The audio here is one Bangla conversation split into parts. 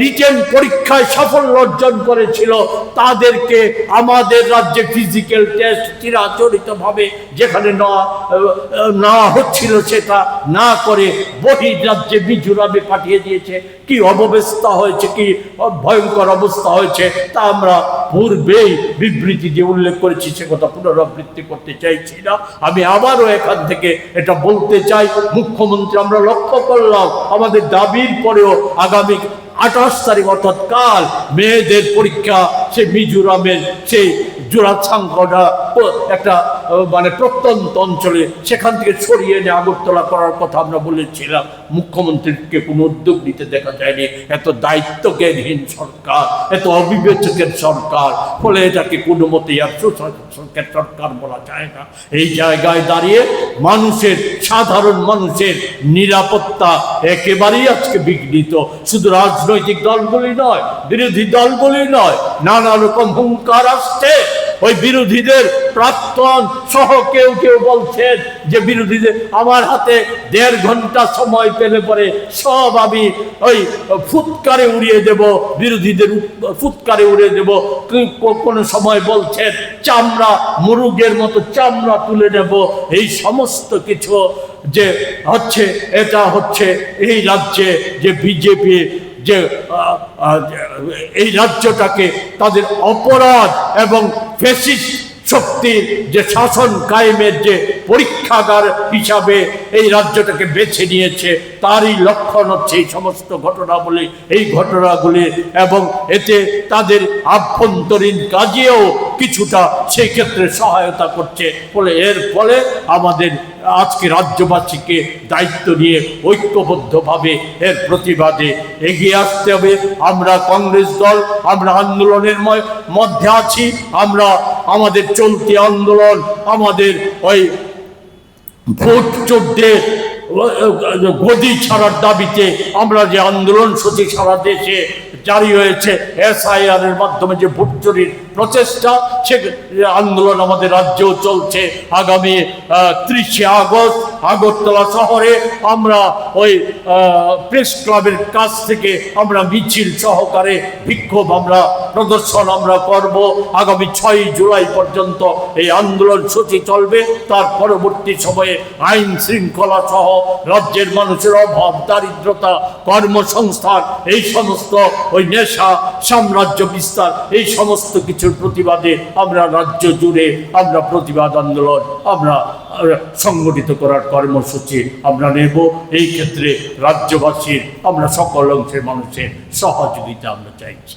রিটেন পরীক্ষায় সাফল্য অর্জন করেছিল। তাদেরকে আমাদের রাজ্যে ফিজিক্যাল টেস্ট চিরাচরিতভাবে যেখানে না হচ্ছিল সেটা না করে বহির রাজ্যে মিজোরামে পাঠিয়ে দিয়েছে। কি অবস্থা হয়েছে, কি ভয়ঙ্কর অবস্থা হয়েছে, তা আমরা পূর্বেই বিবৃতি দিয়ে উল্লেখ করেছি, সে কথা পুনরাবৃত্তি করতে চাইছি না। আমি আবারও এখান থেকে এটা বলতে চাই, মুখ্যমন্ত্রী, আমরা লক্ষ্য করলাম, আমাদের দাবির পরেও আগামী আঠাশ তারিখ অর্থাৎ কাল মেয়েদের পরীক্ষা সে মিজোরামের সেই জোড়াছাঙ্কটা একটা মানে প্রত্যন্ত অঞ্চলে সেখান থেকে সরিয়ে এনে আগরতলা করার কথা আমরা বলেছিলাম। মুখ্যমন্ত্রীকে কোনো উদ্যোগ নিতে দেখা যায়নি। এত দায়িত্বজ্ঞানহীন সরকার, এত অবিবেচকের সরকার, ফলে এটাকে কোনো মতেই আর সুশাসকের সরকার বলা যায় না। এই জায়গায় দাঁড়িয়ে মানুষের সাধারণ মানুষের নিরাপত্তা একেবারেই আজকে বিঘ্নিত। শুধু রাজনৈতিক দলগুলি নয়, বিরোধী দলগুলি নয়, নানা রকম হুঙ্কার আসছে। ওই বিরোধীদের প্রাক্তন সহ কেউ কেউ বলছেন যে বিরোধীদের, আমার হাতে দেড় ঘণ্টা সময় পেলে পরে সব আমি ওই ফুৎকারে উড়িয়ে দেব, বিরোধীদের ফুৎকারে উড়িয়ে দেব। কোনো সময় বলছেন, চামড়া, মুরুগের মতো চামড়া তুলে নেব। এই সমস্ত কিছু যে হচ্ছে, এটা হচ্ছে এই রাজ্যে যে বিজেপি যে এই রাজ্যটাকে তাদের অপরাধ এবং ফেসিস্ট শক্তির যে শাসন কায়েমের যে পরীক্ষাগার হিসাবে এই রাজ্যটাকে বেছে নিয়েছে, তারই লক্ষণ হচ্ছে এই সমস্ত ঘটনাগুলি এই ঘটনাগুলি এবং এতে তাদের আভ্যন্তরীণ কাজেও কিছুটা সেই ক্ষেত্রে সহায়তা করছে। ফলে এর ফলে আমাদের আজকে রাজ্যবাসীকে দায়িত্ব নিয়ে ঐক্যবদ্ধভাবে এর প্রতিবাদে এগিয়ে আসতে হবে। আমরা কংগ্রেস দল, আমরা আন্দোলনের মধ্যে আছি, আমরা আমাদের চলতি আন্দোলন, আমাদের ওই ভোট চোদ্দে গদি ছাড়ার দাবিতে আমরা যে আন্দোলন সূচি সারা দেশে জারি হয়েছে, এসআইআর এর মাধ্যমে যে ভোট চুরির প্রচেষ্টা, সে আন্দোলন আমাদের রাজ্যেও চলছে। আগামী ত্রিশে আগস্ট আগরতলা শহরে আমরা ওই প্রেস ক্লাবের কাছ থেকে আমরা মিছিল সহকারে বিক্ষোভ আমরা, প্রদর্শন আমরা করব। আগামী ছয় জুলাই পর্যন্ত এই আন্দোলন সূচি চলবে। তার পরবর্তী সময়ে আইন শৃঙ্খলা সহ রাজ্যের মানুষের অভাব, দারিদ্রতা, কর্মসংস্থান, এই সমস্ত, ওই নেশা, সাম্রাজ্য বিস্তার, এই সমস্ত কিছুর প্রতিবাদে আমরা রাজ্য জুড়ে আমরা প্রতিবাদ আন্দোলন, আমরা সংগঠিত করার কর্মসূচি আমরা নেব। এই ক্ষেত্রে রাজ্যবাসীর, আমরা সকল অংশের মানুষের সহযোগিতা আমরা চাইছি।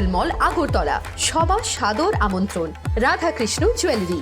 central mall Agartala সবার সাদর আমন্ত্রণ রাধাকৃষ্ণ জুয়েলারি